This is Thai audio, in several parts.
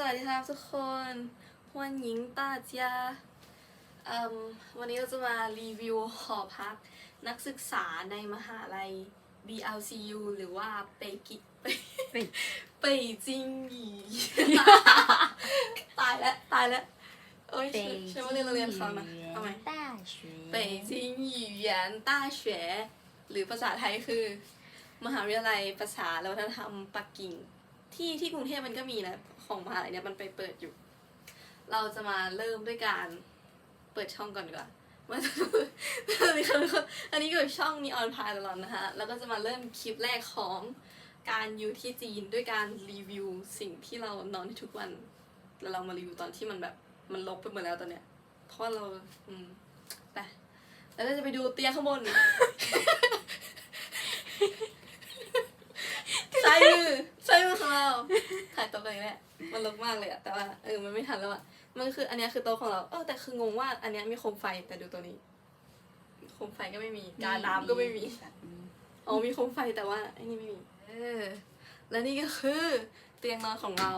สวัสดีครับทุกคนฮวนหญิงตาเจียวันนี้เราจะมารีวิวหอพักนักศึกษาในมหาลัย BLCU หรือว่าเปกิเปเปจิงหยีตายแล้วตายแล้วโอ้ยใช่ไหมเรียนรงเรียนเขานะทำไมเปจิงหยีเยีนต้าเฉหรือภาษาไทยคือ มหาวิทยาลัยภาษาและวัฒนทำปักกิ่งที่ที่กรุงเทพมันก็มีนะ ของมหาลัยเนี่ยมันไปเปิดอยู่ เราจะมาเริ่มด้วยการเปิดช่องก่อนดีกว่ามันอันนี้ก็ช่องนีออนพายตลอดนะคะแล้วก็จะมาเริ่มคลิปแรกของการอยู่ที่จีนด้วยการรีวิวสิ่งที่เรานอนทุกวัน แล้วเรามารีวิวตอนที่มันแบบมันลบไปหมดแล้วตอนเนี้ย เพราะว่าเราอืมไปแล้วเราจะไปดูเตียงข้างบนใส่มือใส่มือของเราถ่ายต๊ะกันอีกแล้ว มันลกมากเลยอะแต่ว่าเออมันไม่ทันแล้วอะมันคืออันเนี้ยคือโต๊ะของเราเออแต่คืองงว่าอันเนี้ยมีโคมไฟแต่ดูตัวนี้โคมไฟก็ไม่มีการน้ำก็ไม่มีอ๋อมีโคมไฟแต่ว่าไอ้นี่ไม่มีเออ และนี่ก็คือเตียงนอนของเรา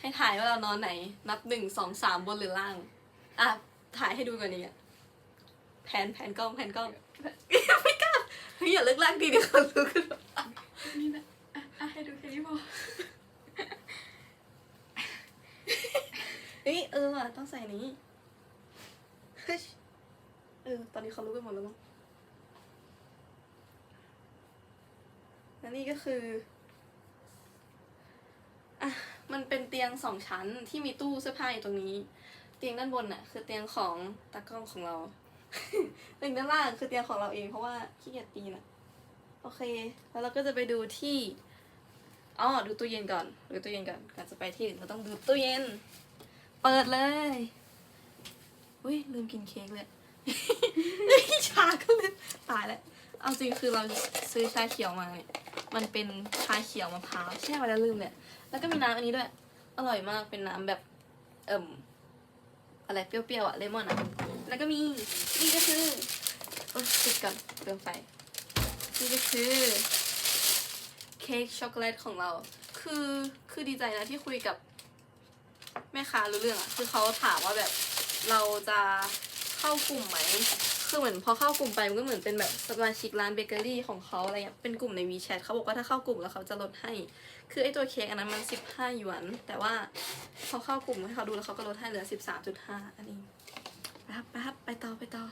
ให้ถ่ายว่าเรานอนไหน นับหนึ่งสองสามบนหรือล่างอะถ่ายให้ดูกว่านี้อะแผนแผนกล้องแผนกล้องไม่กล้าเฮ้ยอย่าเลิกลากดีเดี๋ยวคนรู้กันนี่นะอะอะให้ดูแค่นี้พอ เฮ้ยเออว่ะต้องใส่นี้เออตอนนี้เขารู้กันหมดแล้วมั้งและนี่ก็คืออะมันเป็นเตียงสองชั้นที่มีตู้เสื้อผ้าอยู่ตรงนี้ เตียงด้านบนน่ะ คือเตียงของตากล้องของเราเตียงด้านล่างคือเตียงของเราเองเพราะว่าขี้เกียจปีน่ะโอเค แล้วเราก็จะไปดูที่อ๋อดูตู้เย็นก่อนดูตู้เย็นก่อนก่อนจะไปที่อื่นเราต้องดูตู้เย็น เปิดเลย อุ้ยลืมกินเค้กเลยชาก็เลยตายแล้ว เอาจริงคือเราซื้อชาเขียวมาเนี่ยมันเป็นชาเขียวมะพร้าวแช่ไว้แล้วลืมเนี่ยแล้วก็มีน้ำอันนี้ด้วย อร่อยมากเป็นน้ำแบบ เอิ่มอะไรเปรี้ยวๆอะเลมอนอะแล้วก็มีนี่ก็คือโอ้ติดก่อนเติมไฟนี่ก็คือเค้กช็อกโกแลตของเรา คือคือดีใจนะที่คุยกับ แม่ค้ารู้เรื่องอะคือเขาถามว่าแบบเราจะเข้ากลุ่มไหม คือเหมือนพอเข้ากลุ่มไปมันก็เหมือนเป็นแบบสมาชิกร้านเบเกอรี่ของเขาอะไรเงี้ย เป็นกลุ่มใน WeChat เขาบอกว่าถ้าเข้ากลุ่มแล้วเขาจะลดให้ คือไอ้ตัวเค้กอันนั้นมันสิบห้าหยวน แต่ว่าพอเข้ากลุ่มให้เขาดูแล้วเขาก็ลดให้เหลือสิบสามจุดห้าอันนี้ไปครับไปครับไปต่อไปต่อ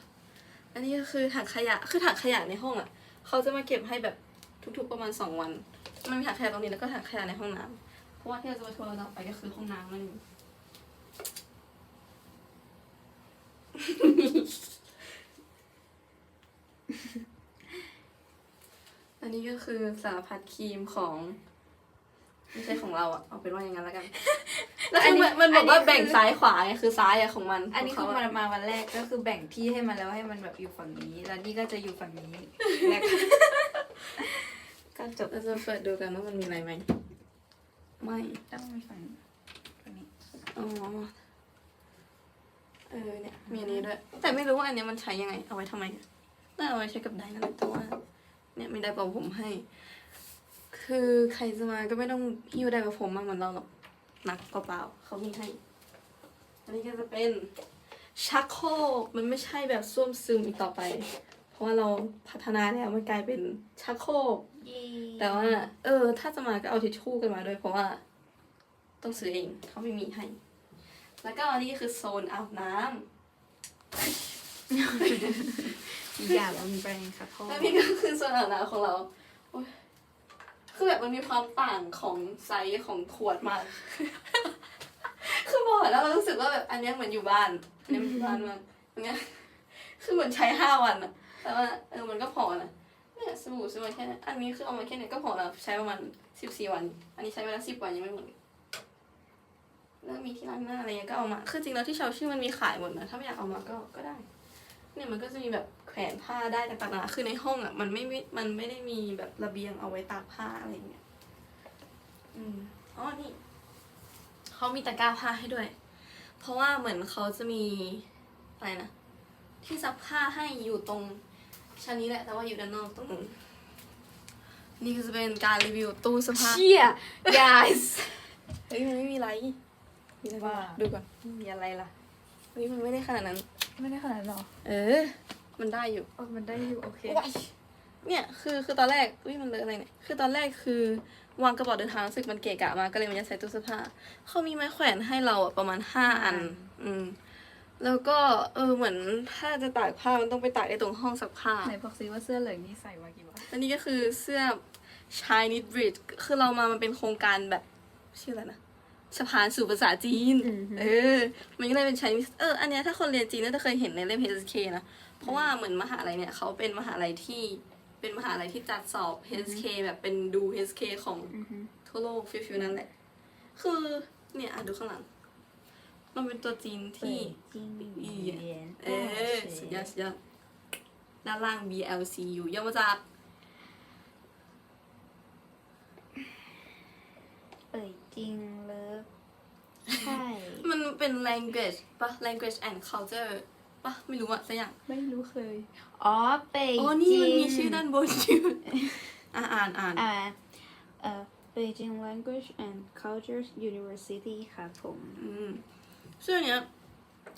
อันนี้ก็คือถังขยะ คือถังขยะในห้องอะเขาจะมาเก็บให้แบบทุกๆประมาณสองวัน มันมีถังขยะตรงนี้แล้วก็ถังขยะในห้องน้ำ เพราะว่าที่เราจะมาทัวร์เราไปก็คือห้องน้ำนั่นเองอันนี้ก็คือสารพัดครีมของ ไม่ใช่ของเราอะเอาเป็นว่าอย่างนั้นแล้วกัน แล้วคือมันมันบอกว่าแบ่งซ้ายขวาไงคือซ้ายอะของมันอันนี้ขคือองมาเขาะมาวันแรกก็คือแบ่งที่ให้มันแล้วให้มันแบบอยู่ฝั่งนี้ แล้วนี่ก็จะอยู่ฝั่งนี้แล้วก็ก็จบเราจะเปิดดูกันว่ามันมีอะไรไหม ไม่ต้องมีฝั่งฝั่งนี้ อ๋อ เออเนี่ย มีอันนี้ด้วย แต่ไม่รู้ว่าอันเนี้ยมันใช้ยังไง เอาไว้ทำไมน่าเอาไว้ใช้กับไดนั่นแหละแต่ว่า เนี่ยมีไดร์เป่าผมให้ คือใครจะมาก็ไม่ต้องหิ้วไดร์เป่าผมมาเหมือนเราหรอก หนักเปล่าๆเขามีให้ อันนี้ก็จะเป็นชักโครกมันไม่ใช่แบบส้วมซึมอีกต่อไป เพราะว่าเราพัฒนาแล้วมันกลายเป็นชักโครก แต่ว่า เออ ถ้าจะมาก็เอาทิชชู่กันมาด้วยเพราะว่า ต้องซื้อเองเขาไม่มีให้ แล้วก็อันนี้คือโซนอาบน้ำอีกอย่างมันมีประเด็นค่ะพ่อแล้วนี่ก็คือโซนอาบน้ำของเราโอ๊ยคือแบบมันมีความต่างของไซส์ของขวดมาก คือบอกแล้วเรารู้สึกว่าแบบอันเนี้ยเหมือนอยู่บ้านอันเนี้ยมันอยู่บ้านมากอันเนี้ยคือเหมือนใช้ห้าวันอะแต่ว่าเออมันก็พอนะ เนี่ยสบู่ซื้อมาแค่นี้อันนี้คือเอามาแค่เนี้ยก็พอแล้วใช้ประมาณสิบสี่วัน อันนี้ใช้เวลาสิบวันยังไม่หมดแล้วมีที่ล้างหน้าอะไรเงี้ยก็เอามาคือจริงแล้วที่เชาชื่อมันมีขายหมดนะถ้าไม่อยากเอามาก็ก็ได้ เนี่ยมันก็จะมีแบบแขวนผ้าได้ต่างๆนานาคือในห้องอะมันไม่มันไม่ได้มีแบบระเบียงเอาไว้ตากผ้าอะไรเงี้ยอืมอ๋อนี่เขามีตะกร้าผ้าให้ด้วย เพราะว่าเหมือนเขาจะมีอะไรนะที่ซักผ้าให้อยู่ตรง ชั้นนี้แหละแต่ว่าอยู่ด้านนอกตรงนู้นนี่ก็จะเป็นการรีวิวตู้เสื้อผ้าเชี่ย guys เฮ้ยมันไม่มีไรมีอะไรว่าบ้างดูก่อนมีอะไรล่ะเฮ้ยมันไม่ได้ขนาดนั้น ไม่ได้ขนาดนั้นหรอ เออ มันได้อยู่ เออมันได้อยู่โอเค เนี่ยคือคือตอนแรกอุ้ยมันเลอะอะไรเนี่ย คือตอนแรกคือวางกระเป๋าเดินทางรู้สึกมันเกะกะมากก็เลยมันจะใส่ตู้เสื้อผ้าเขามีไม้แขวนให้เราอะประมาณห้าอัน อืม แล้วก็เออเหมือนถ้าจะตากผ้ามันต้องไปตากในตรงห้องซักผ้า ไหนบอกซิว่าเสื้อเหลืองนี่ใส่มากี่วันและนี่ก็คือเสื้อ Chinese Bridge คือเรามามันเป็นโครงการแบบชื่ออะไรนะสะพานสู่ภาษาจีน เออ มันก็เลยเป็น Chinese เออ อันเนี้ยถ้าคนเรียนจีนน่าจะเคยเห็นในเล่ม HSK นะ เพราะว่าเหมือนมหาลัยเนี่ยเขาเป็นมหาลัยที่เป็นมหาลัยที่จัดสอบ HSK แบบเป็นดู HSK ของอือฮึทั่วโลกฟิวๆนั่นแหละ คือเนี่ยอะดูข้างหลัง มันเป็นตัวจีนที่จริงอีเออสุดยอดสุดยอดด้านล่าง BLCU ย่อมาจากเอ่ยจริงเลิฟใช่ มันเป็น language ปะ language and culture ปะไม่รู้อะสักอย่างไม่รู้เคย อ๋อเป่ยอ๋อนี่มันมีจริงชื่อด้านบนอยู่อะอ่านอ่านอ่าเอ่อ Beijing Language and Culture University ค่ะผม อืม เสื้อเนี้ย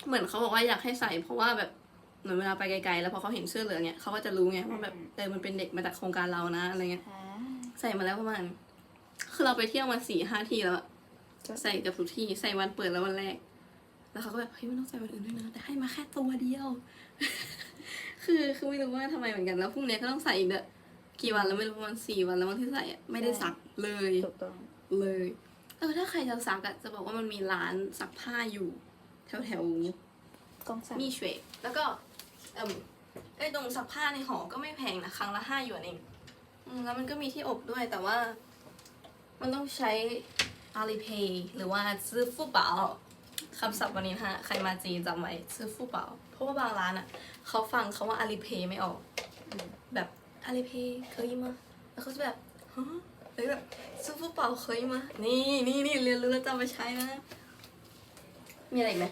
เหมือนเขาบอกว่าอยากให้ใส่ เพราะว่าแบบเหมือนเวลาไปไกลๆ แล้วพอเขาเห็นเสื้อเหลืองเนี่ยเขาก็จะรู้ไงว่าแบบเออมันเป็นเด็กมาจากโครงการเรานะอะไรเงี้ยอ่าใส่มาแล้วประมาณ คือเราไปเที่ยวมาสี่ห้าที่แล้วอะจ้ะใส่กับทุกที่ใส่วันเปิดแล้ววันแรก แล้วเขาก็แบบเฮ้ยมันต้องใส่วันอื่นด้วยนะแต่ให้มาแค่ตัวเดียว คือคือไม่รู้ว่าทำไมเหมือนกันแล้วพรุ่งนี้ก็ต้องใส่อีกเด้อกี่วันแล้วไม่รู้ประมาณสี่วันแล้ววันที่ใส่อะไม่ได้ซักเลยถูกต้องเลย เออถ้าใครจะซักอะจะบอกว่ามันมีร้านซักผ้าอยู่ แถวแถวกล้องสั่นๆมีเฉวแล้วก็เอมไอ้ตรงซักผ้าในหอก็ไม่แพงนะครั้งละห้าหยวนเองอืมแล้วมันก็มีที่อบด้วยแต่ว่า มันต้องใช้ Alipay หรือว่าซื้อฟู่เปาคำศัพท์วันนี้นะฮะใครมาจีนจำไว้ซื้อฟู่เปาเพราะว่าบางร้านอะเขาฟังเขาว่า Alipay ไม่ออก แบบ Alipay เคยมาแล้วเขาจะแบบฮะ หรือแบบซื้อฟู่เปาเคยมา นี่นี่นี่เรียนรู้แล้วจำไปใช้นะ มีอะไรอีกไหม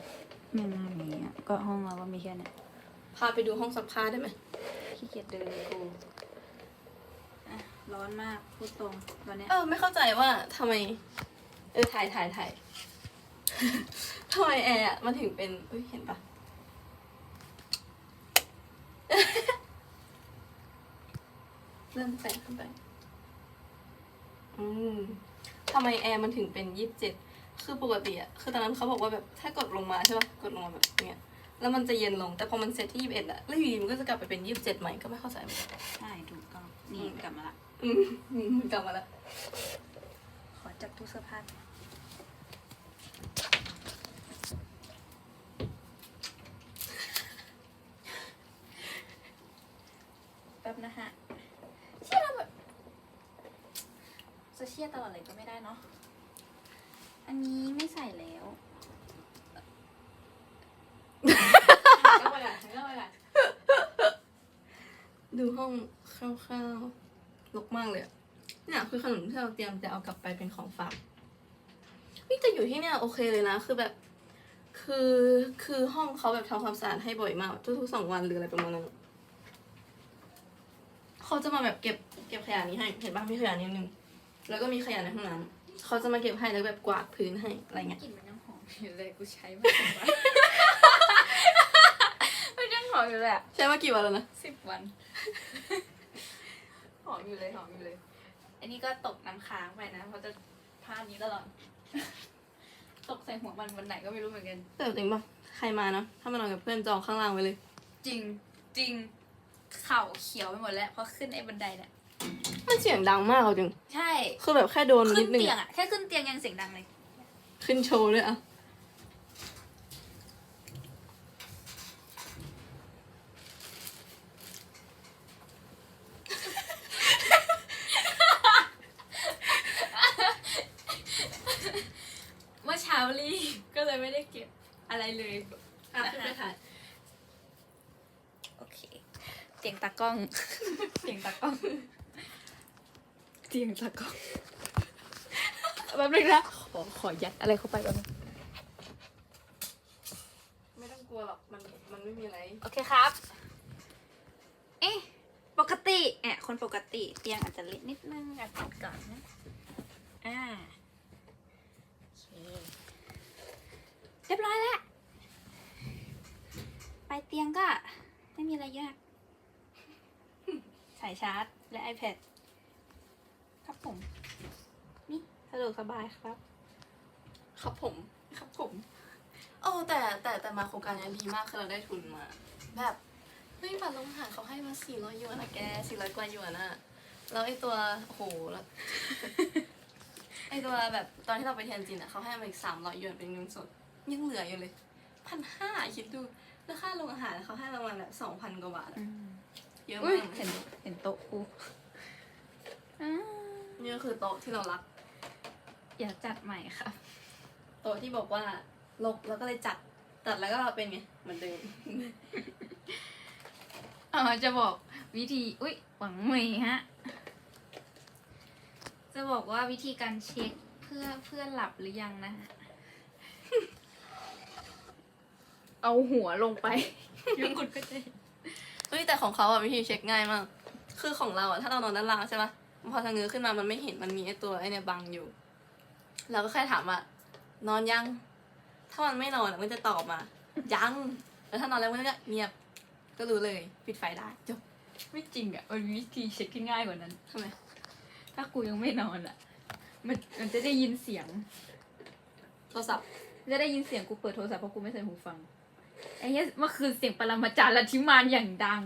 ไม่น่ามีอะก็ห้องเราก็มีแค่เนี้ยพาไปดูห้องซักผ้าได้ไหมขี้เกียจเดินกูอะร้อนมากพูดตรงตอนเนี้ยเออไม่เข้าใจว่าทำไม เออถ่ายถ่ายถ่าย ทำไมแอร์อะมันถึงเป็นเอ้ยเห็นปะ เริ่มแตะขึ้นไป อืมทำไมแอร์มันถึงเป็นยี่สิบเจ็ดคือปกติอะคือตอนนั้นเขาบอกว่าแบบถ้ากดลงมาใช่ปะกดลงมาแบบเนี้ยแล้วมันจะเย็นลงแต่พอมันเซตที่ยี่สิบเอ็ดอะแล้วอยู่ดีมันก็จะกลับไปเป็นยี่สิบเจ็ดใหม่ก็ไม่เข้าใจเหมือนกันใช่ถูกต้องนี่กลับมาละอืมอืมกลับมาแล้วขอจับตู้เสื้อผ้าหน่อยแป๊บนะฮะเชี่ยเราแบบ จะเชี่ยตลอดเลยก็ไม่ได้เนาะ อันนี้ไม่ใส่แล้วก็ไปก่อนก็ไปก่อนดูห้องคร่าวๆรกมากเลยอะเนี่ยคือขนมที่เราเตรียมจะเอากลับไปเป็นของฝากนี่จะอยู่ที่เนี่ยโอเคเลยนะ คือแบบ คือคือห้องเขาแบบทำความสะอาดให้บ่อยมาก ทุกๆสองวันหรืออะไรประมาณนั้นเขาจะมาแบบเก็บเก็บขยะนี้ให้ เห็นปะมีขยะนิดนึง แล้วก็มีขยะในห้องน้ำเขาจะมาเก็บให้แล้วแบบกวาดพื้นให้อะไรเงี้ยกลิ่นมันยังหอมอยู่เลยกูใช้มาสิบวันมันยังหอมอยู่เลยอะใช้มากี่วันแล้วนะสิบวันหอมอยู่เลยหอมอยู่เลย อันนี้ก็ตกน้ำค้างไปนะเพราะจะผ้านี้ตลอดตกใส่หัวมันวันไหนก็ไม่รู้เหมือนกันแต่จริงปะใครมานะถ้ามานอนกับเพื่อนจองข้างล่างไว้เลย จริงจริงเข่าเขียวไปหมดแล้วเพราะขึ้นไอ้บันไดเนี่ย มันเสียงดังมากเอาจริงใช่ คือแบบแค่โดนขึ้นินดนึงเตียงอะอะแค่ขึ้นเตียงยังเสียงดังเลย ขึ้นโชว์ด้วยอะเมื่อเช้ารีบก็เลยไม่ได้เก็บอะไรเลยอะขึ้นไปถ่ายโอเค เตียงตากล้องเตียงตากล้อง เตียงตากล้องแป๊บนึงนะขอขอยัดอะไรเข้าไปก่อนงไม่ต้องกลัวหรอก มัน มันไม่มีอะไร โอเคครับ เอ๊ะปกติแอะคนปกติเตียงอาจจะเล็กนิดนึงอาจจะก่อนนะอ่าโอเคบร้อยแล้ว ไปเตียงก็ ไม่มีอะไรยาก สายชาร์จและ iPad ครับ ผมนี่สะดวกสบายครับ ครับผม ครับผม โอ้แต่แต่แต่มาโครงการเนี้ยดีมากคือเราได้ทุนมา แบบเฮ้ยบัตรลงอาหารเขาให้มาสี่ร้อยหยวนอะแกสี่ร้อยกว่าหยวนอะแล้วไอตัวโอ้โหแล้ว ไอตัวแบบตอนที่เราไปเทียนจินอะเขาให้มาอีกสามร้อยหยวนเป็นเงินสด ยังเหลืออยู่เลยพันห้าคิดดูแล้วค่าลงอาหารเขาให้ประมาณแบบสองพันกว่าบาทอะเยอะอุ้ยมากเห็นเห็นโต๊ะกูอ่า นี่ก็คือโต๊ะที่เรารัก อยากจัดใหม่ครับ โต๊ะที่บอกว่าลกแล้วก็เลยจัดจัดแล้วก็เป็นไงเหมือนเดิมอ๋อจะบอกวิธี อุ้ยหวังเหมยฮะ จะบอกว่าวิธีการเช็คเพื่อเพื่อหลับหรือยังนะฮะ เอาหัวลงไปยังกดก็จะเห็นเฮ้ยแต่ของเขาอะวิธีเช็คง่ายมาก คือของเราอะถ้าเรานอนด้านล่างใช่ปะ พอทางเงือขึ้นมามันไม่เห็นมันมีไอตัวไอเนี่ยบังอยู่ เราก็แค่ถามว่านอนยัง ถ้ามันไม่นอนอะมันจะตอบมายังแล้วถ้านอนแล้วมันก็เงียบก็รู้เลยปิดไฟได้จบไม่จริงอะมันมีวิธีเช็คที่ง่ายกว่านั้นทำไมถ้ากูยังไม่นอนอะ มันมันจะได้ยินเสียง โทรศัพท์จะได้ยินเสียงกูเปิดโทรศัพท์เพราะกูไม่ใส่หูฟังไอ้เนี้ยเมื่อคืนเสียงปรมาจารย์ลัทธิมานอย่างดัง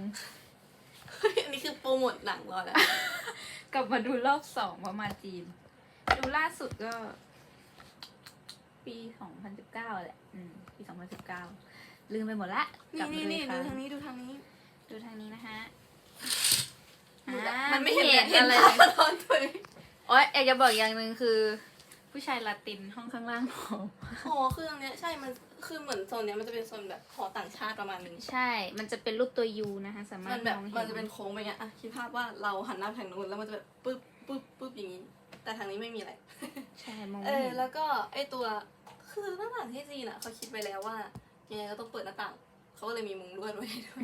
เฮ้ยอันนี้คือโปรโมทหนังเราแล้ว กลับมาดูรอบสองว่ามาจีน ดูล่าสุดก็ ปีสองพันสิบเก้าแหละ อืม ปีสองพันสิบเก้าลืมไปหมดละกลันี่บมานี่ดูนี่อีกคดูรั้งทางนี้ดูทางนี้ดูทางนี้นะฮะดูอ่ามันไม่เห็นเห็นเห็นอะไรภาพนอนตัวเองโอ๊ยอยากจะบอกอย่างหนึ่งคือ ผู้ชายลาตินห้องข้างล่างหออ๋อคืออันเนี้ยใช่ มันคือเหมือนโซนเนี้ยมันจะเป็นโซนแบบหอต่างชาติประมาณหนึงใช่ มันจะเป็นรูปตัวยูนะคะสามารมัถนแบบมองเห็นมันจะเป็นโค้งไปเงี้ยอะคิดภาพว่าเราหันหน้าไปทางนู้นแล้วมันจะแบบปึ๊บปึ๊บปึ๊บอย่างนี้ แต่ทางนี้ไม่มีอะไร ใช่มองเอไม่อเห็นแล้วก็ไอตัวคือหน้าต่างที่จีนอะเขาคิดไปแล้วว่ายังไงก็ต้องเปิดหน้าต่างเขาก็เลยมีมุงลวดไว้ให้ด้วย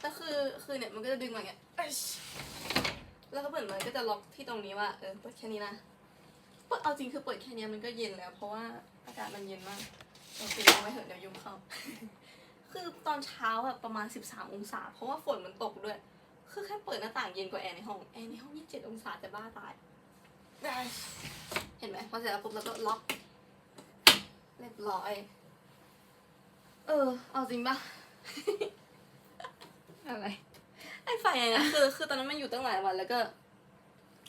แต่คือคือเนี่ยมันก็จะดึงมาอย่างเงี้ยเอ้ยแล้วก็เปิดมันก็จะล็อกที่ตรงนี้ว่าเออเปิดแค่นี้นะ เปิดเอาจริงคือเปิดแค่เนี้ยมันก็เย็นแล้ว เพราะว่าอากาศมันเย็นมากโอเคเอาไว้เถอะเดี๋ยวยุงเข้า คือตอนเช้าอะประมาณ 13 องศา เพราะว่าฝนมันตกด้วย คือแค่เปิดหน้าต่างเย็นกว่าแอร์ในห้อง แอร์ในห้อง 27 องศาจะบ้าตาย เห็นไหมพอเสร็จแล้วปุ๊บเราก็ล็อก เรียบร้อย เออ เอาจริงปะอะไร ไอ้ไฟอันเนี้ยคือ คือตอนนั้นมันอยู่ตั้งหลายวันแล้วก็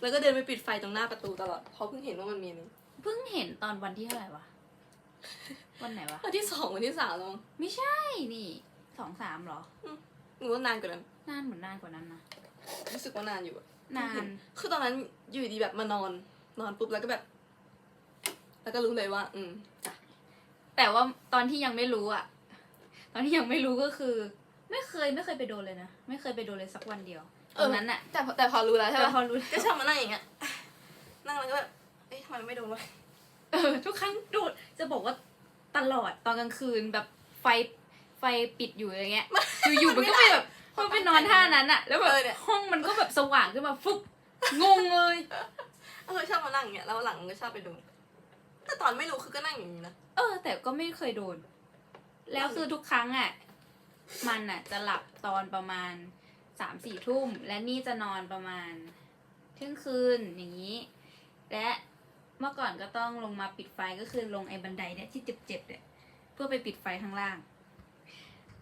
แล้วก็เดินไปปิดไฟตรงหน้าประตูตลอดเพราะเพิ่งเห็นว่ามันมีอันนี้เพิ่งเห็นตอนวันที่เท่าไหร่วะ วันไหนวะ วันที่สองวันที่สามแล้วมั้งไม่ใช่นี่สองสามเหรอ หนูว่านานกว่านั้นนานเหมือนนานกว่านั้นนะรู้สึกว่านานอยู่อะนาน คือตอนนั้นอยู่ดีแบบมานอน นอนปุ๊บแล้วก็แบบ แล้วก็รู้เลยว่า อืมจ้ะแต่ว่าตอนที่ยังไม่รู้อะตอนที่ยังไม่รู้ก็คือ ไม่เคยไม่เคยไปโดนเลยนะไม่เคยไปโดนเลยสักวันเดียว ตอนนั้นอะแต่พอแต่พอรู้แล้วใช่แต่ปะพอรู้ก็ชอบมานั่งอย่างเงี้ย นั่งแล้วก็แบบเอ๊ะทำไมไม่โดนวะเออทุกครั้งโดดจะบอกว่าตลอดตอนกลางคืนแบบไฟไฟปิดอยู่อย่างเงี้ยอยู่ๆมันก็ไปแบบมันไปนอนท่านั้นอะแล้วแบบเออเนี่ยห้องมันก็แบบสว่างขึ้นมาฟุบงงเลยเออชอบมานั่งอย่างเงี้ยแล้วหลังมันก็ชอบไปโดนแต่ตอนไม่รู้คือก็นั่งอย่างนี้นะ เออ แต่ก็ไม่เคยโดน แล้วคือทุกครั้งอะมันอะจะหลับตอนประมาณ สามสี่ทุ่ม และนี่จะนอนประมาณเที่ยงคืนอย่างนี้ และเมื่อก่อนก็ต้องลงมาปิดไฟก็คือลงไอ้บันไดเนี่ยที่เจ็บๆเนี่ยเพื่อไปปิดไฟข้างล่าง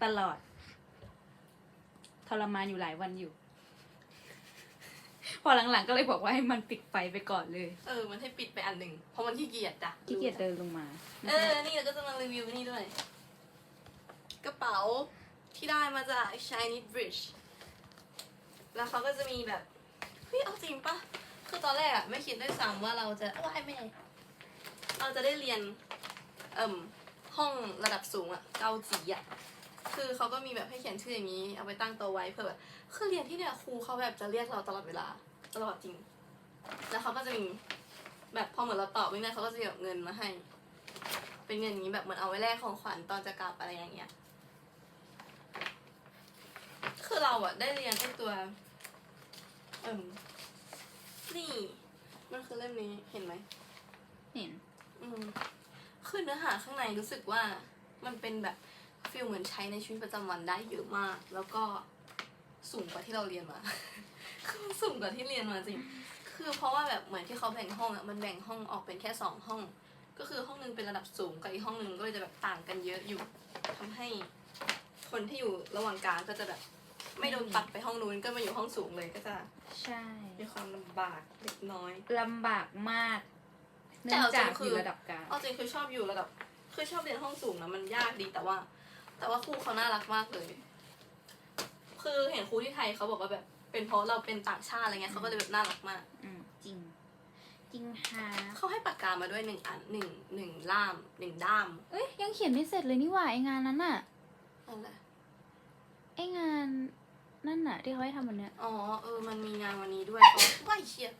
ตลอดทรมานอยู่หลายวันอยู่ พอหลังๆก็เลยบอกว่าให้มันปิดไฟไปก่อนเลย เออ มันให้ปิดไปอันหนึ่งเพราะมันขี้เกียจจ้ะขี้เกียจเดินลงมา เออ นี่เราก็จะมารีวิวนี่ด้วย กระเป๋าที่ได้มาจาก Chinese Bridge แล้วเขาก็จะมีแบบเฮ้ยเอาจริงปะคือตอนแรกอะไม่คิดด้วยซ้ำว่าเราจะว้ายไม่เราจะได้เรียนเอ่มห้องระดับสูงอะเกาจีอะคือเขาก็มีแบบให้เขียนชื่ออย่างนี้ เอาไปตั้งโต๊ะไว้เพื่อแบบคือเรียนที่เนี่ยครูเขาแบบจะเรียกเราตลอดเวลาตลอดจริง แล้วเขาก็จะมีแบบพอเหมือนเราตอบไม่ได้เขาก็จะมีแบบเงินมาให้ เป็นเงินอย่างนี้แบบเหมือนเอาไว้แลกของขวัญตอนจะกลับอะไรอย่างเงี้ย คื อเราอะได้เรียนไอ้ตัว เอ่มนี่ มันคือเล่มนี้เห็นไหม เห็น อืมคือเนื้อหาข้างในรู้สึกว่ามันเป็นแบบฟิลเหมือนใช้ในชีวิตประจำวันได้เยอะมาก แล้วก็สูงกว่าที่เราเรียนมา คือสูงกว่าที่เรียนมาจริง คือเพราะว่าแบบเหมือนที่เขาแบ่งห้องอะมันแบ่งห้องออกเป็นแค่สองห้อง ก็คือห้องหนึงเป็นระดับสูงกับอีกห้องหนึงก็เลยจะแบบต่างกันเยอะอยู่ทำให้คนที่อยู่ระหว่างกลางก็จะแบบ ไม่โดนตัดไปห้องนู้นก็มาอยู่ห้องสูงเลยก็จะใช่มีความลำบากเล็กน้อย ลำบากมากแต่เนื่องเอาจริงจากคืออยู่ระดับกลางเอาจริงคือชอบอยู่ระดับคือชอบเรียนห้องสูงนะมันยากดีแต่ว่า แต่ว่าครูเขาน่ารักมากเลย คือเห็นครูที่ไทยเขาบอกว่าแบบ เป็นเพราะเราเป็นต่างชาติอะไรเงี้ยเขาก็เลยแบบน่ารักมาก อืมจริง จริงฮะเขาให้ปากกามาด้วยหนึ่งอันหนึ่งหนึ่งล่ามหนึ่งด้ามเอ้ยยังเขียนไม่เสร็จเลยนี่หว่าไองานนั้นน่ะ อะไรไองาน นั่นน่ะที่เขาให้ทำวันเนี้ยอ๋อเออมันมีงานวันนี้ด้วยอ๋อว่าเชีย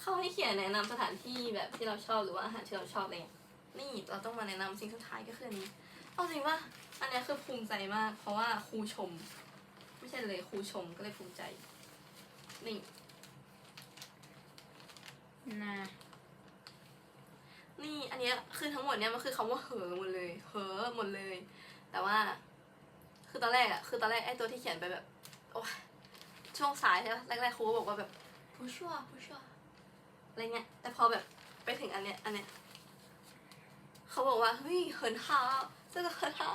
เขาให้เขียนแนะนำสถานที่แบบที่เราชอบหรือว่าอาหารที่เราชอบอะไรเงี้ยนี่เราต้องมาแนะนำสิ่งสุดท้ายก็คืออันนี้เอาจริงว่าอันเนี้ยคือภูมิใจมาก เพราะว่าครูชม ไม่ใช่เลยครูชมก็เลยภูมิใจนี่นะนี่อันเนี้ยคือทั้งหมดเนี้ยมันคือคำว่าเหอหมดเลยเหอหมดเลย แต่ว่า คือตอนแรกอะคือตอนแรกไอ้ตัวที่เขียนไปแบบโอ้ยช่วงสายใช่ปะแรกๆครูก็บอกว่าแบบผู้ชั่วผู้ชั่วอะไรเงี้ย แต่พอแบบไปถึงอันเนี้ยอันเนี้ยเขาบอกว่าเฮ้ยเหินเท้าเสื้อเหินเท้า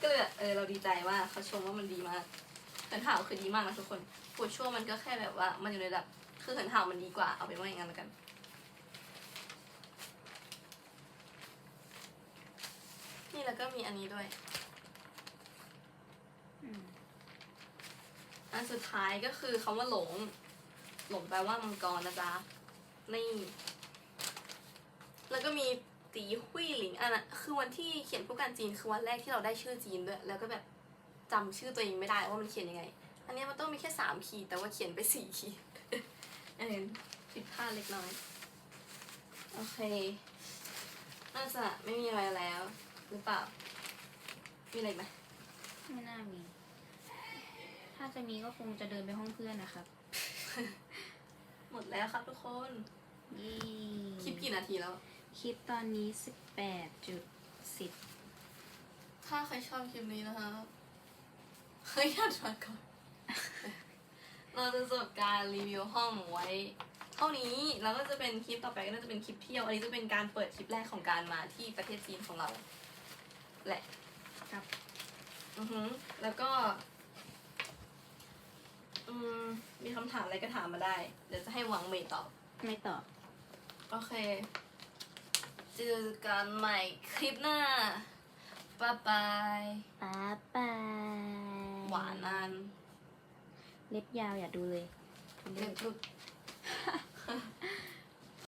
ก็เลยแบบเออเราดีใจว่าเขาชมว่ามันดีมากเหินเท้าคือดีมากนะทุกคนผู้ชั่วมันก็แค่แบบว่า มันอยู่ในระดับคือเหินเท้ามันดีกว่าเอาเป็นว่าอย่างนั้นแล้วกันนี่แล้วก็มีอันนี้ด้วย อืม อันสุดท้ายก็คือคำว่าหลง หลงแปลว่ามังกรนะจ๊ะ นี่ แล้วก็มีตีหุยหลิงอันน่ะคือวันที่เขียนผู้การจีนคือวันแรกที่เราได้ชื่อจีนด้วย แล้วก็แบบจำชื่อตัวเองไม่ได้ว่ามันเขียนยังไง อันนี้มันต้องมีแค่สามขีดแต่ว่าเขียนไปสี่ขีดอันนี้ผิดพลาดเล็กน้อย โอเคน่าจะไม่มีอะไรแล้ว หรือเปล่า มีอะไรไหมไม่น่ามี ถ้าจะมีก็คงจะเดินไปห้องเพื่อนนะครับ หมดแล้วครับทุกคนเยี่คลิปกี่นาทีแล้ว คลิปตอนนี้สิบแปดจุดสิบถ้าใครชอบคลิปนี้นะคะเฮ้ยอย่าถอดก่อน เราจะจบการรีวิวห้องไว้ เท่านี้แล้วก็จะเป็นคลิปต่อไปก็น่าจะเป็นคลิปเที่ยว อันนี้จะเป็นการเปิดคลิปแรกของการมาที่ประเทศจีนของเรา แหละ ครับ อือฮึแล้วก็ อืม มีคำถามอะไรก็ถามมาได้ เดี๋ยวจะให้หวังเมย์ตอบ ไม่ตอบโอเค เจอกันใหม่คลิปหน้า บ๊ายบาย ป๊าบายหวานนานเล็บยาวอย่าดูเลยเล็บหลุด